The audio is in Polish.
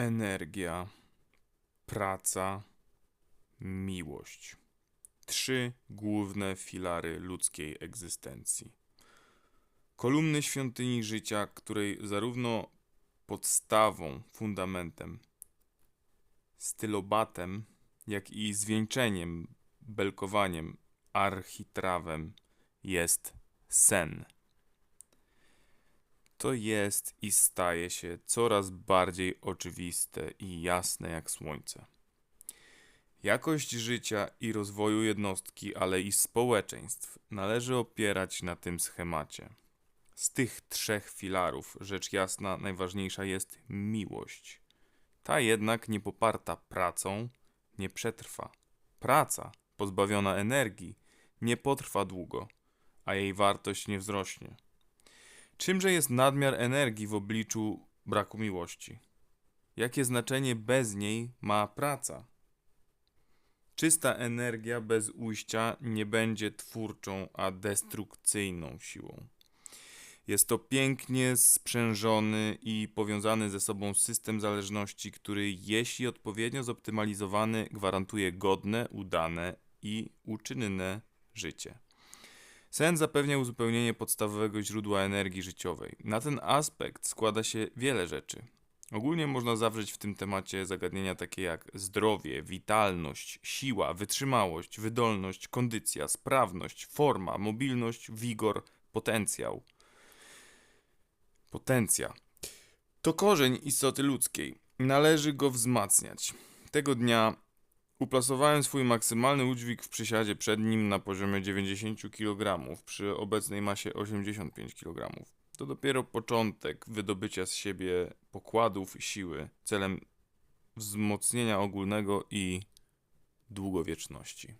energia, praca, miłość. Trzy główne filary ludzkiej egzystencji. Kolumny świątyni życia, której zarówno podstawą, fundamentem, stylobatem, jak i zwieńczeniem, belkowaniem, architrawem jest sen. To jest i staje się coraz bardziej oczywiste i jasne jak słońce. Jakość życia i rozwoju jednostki, ale i społeczeństw należy opierać na tym schemacie. Z tych trzech filarów, rzecz jasna, najważniejsza jest miłość. Ta jednak nie poparta pracą nie przetrwa. Praca pozbawiona energii nie potrwa długo, a jej wartość nie wzrośnie. Czymże jest nadmiar energii w obliczu braku miłości? Jakie znaczenie bez niej ma praca? Czysta energia bez ujścia nie będzie twórczą, a destrukcyjną siłą. Jest to pięknie sprzężony i powiązany ze sobą system zależności, który, jeśli odpowiednio zoptymalizowany, gwarantuje godne, udane i uczynne życie. Sen zapewnia uzupełnienie podstawowego źródła energii życiowej. Na ten aspekt składa się wiele rzeczy. Ogólnie można zawrzeć w tym temacie zagadnienia takie jak zdrowie, witalność, siła, wytrzymałość, wydolność, kondycja, sprawność, forma, mobilność, wigor, potencjał. Potencja. To korzeń istoty ludzkiej. Należy go wzmacniać. Tego dnia uplasowałem swój maksymalny udźwig w przysiadzie przed nim na poziomie 90 kg przy obecnej masie 85 kg. To dopiero początek wydobycia z siebie pokładów siły celem wzmocnienia ogólnego i długowieczności.